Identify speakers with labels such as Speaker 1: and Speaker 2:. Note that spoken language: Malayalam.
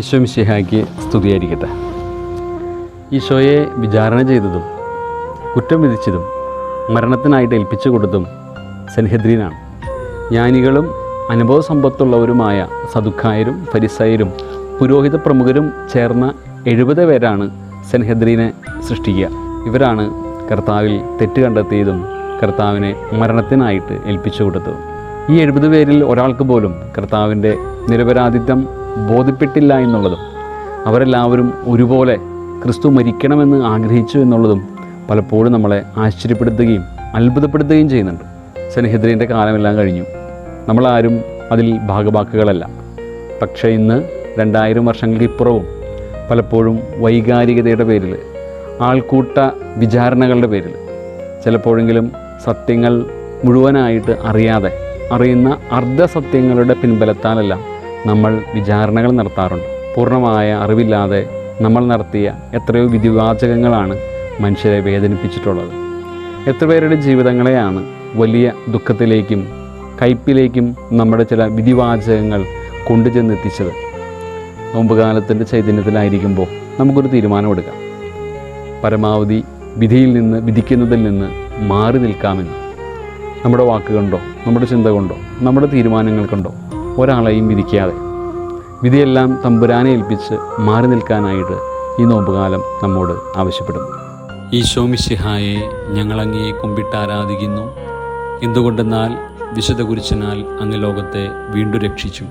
Speaker 1: ഈശോ മിശിഹായ്ക്ക് സ്തുതിയായിരിക്കട്ടെ. ഈശോയെ വിചാരണ ചെയ്തതും കുറ്റം വിധിച്ചതും മരണത്തിനായിട്ട് ഏൽപ്പിച്ചു കൊടുത്തതും സെൻഹദ്രീനാണ്. ജ്ഞാനികളും അനുഭവ സമ്പത്തുള്ളവരുമായ സദുക്കായരും ഫരിസയരും പുരോഹിത പ്രമുഖരും ചേർന്ന എഴുപത് പേരാണ് സെൻഹദ്രീനെ സൃഷ്ടിക്കുക. ഇവരാണ് കർത്താവിൽ തെറ്റ് കണ്ടെത്തിയതും കർത്താവിനെ മരണത്തിനായിട്ട് ഏൽപ്പിച്ചു കൊടുത്തതും. ഈ എഴുപത് പേരിൽ ഒരാൾക്ക് പോലും കർത്താവിന്റെ നിരപരാധിത്വം ബോധ്യപ്പെട്ടില്ല എന്നുള്ളതും അവരെല്ലാവരും ഒരുപോലെ ക്രിസ്തു മരിക്കണമെന്ന് ആഗ്രഹിച്ചു എന്നുള്ളതും പലപ്പോഴും നമ്മളെ ആശ്ചര്യപ്പെടുത്തുകയും അത്ഭുതപ്പെടുത്തുകയും ചെയ്യുന്നുണ്ട്. സനഹിദ്രീന്റെ കാലമെല്ലാം കഴിഞ്ഞു. നമ്മളാരും അതിൽ ഭാഗവാക്കുകളല്ല. പക്ഷേ ഇന്ന് രണ്ടായിരം വർഷങ്ങൾക്ക് ഇപ്പുറവും പലപ്പോഴും വൈകാരികതയുടെ പേരിൽ ആൾക്കൂട്ട വിചാരണകളുടെ പേരിൽ ചിലപ്പോഴെങ്കിലും സത്യങ്ങൾ മുഴുവനായിട്ട് അറിയാതെ അറിയുന്ന അർദ്ധസത്യങ്ങളുടെ പിൻബലത്താലെല്ലാം നമ്മൾ വിചാരണകൾ നടത്താറുണ്ട്. പൂർണമായ അറിവില്ലാതെ നമ്മൾ നടത്തിയ എത്രയോ വിധിവാചകങ്ങളാണ് മനുഷ്യരെ വേദനിപ്പിച്ചിട്ടുള്ളത്. എത്ര പേരുടെ ജീവിതങ്ങളെയാണ് വലിയ ദുഃഖത്തിലേക്കും കയ്പിലേക്കും നമ്മുടെ ചില വിധിവാചകങ്ങൾ കൊണ്ടുചെന്നെത്തിച്ചത്. നോമ്പുകാലത്തിന്റെ ചൈതന്യത്തിലായിരിക്കുമ്പോൾ നമുക്കൊരു തീരുമാനമെടുക്കാം പരമാവധി വിധിയിൽ നിന്ന് വിധിക്കുന്നതിൽ നിന്ന് മാറി നിൽക്കാമെന്ന്. നമ്മുടെ വാക്കുകൊണ്ടോ നമ്മുടെ ചിന്ത കൊണ്ടോ നമ്മുടെ തീരുമാനങ്ങൾ കൊണ്ടോ ഒരാളെയും വിധിക്കാതെ. വിധിയെല്ലാം തമ്പുരാനെ ഏൽപ്പിച്ച് മാറി നിൽക്കാനായിട്ട് ഈ നോമ്പുകാലം നമ്മോട് ആവശ്യപ്പെടും. ഈശോ മിശിഹായെ ഞങ്ങളങ്ങേ കുമ്പിട്ട് ആരാധിക്കുന്നു. എന്തുകൊണ്ടെന്നാൽ വിശുദ്ധ കുരിശനാൽ അങ്ങ് ലോകത്തെ വീണ്ടും രക്ഷിച്ചു.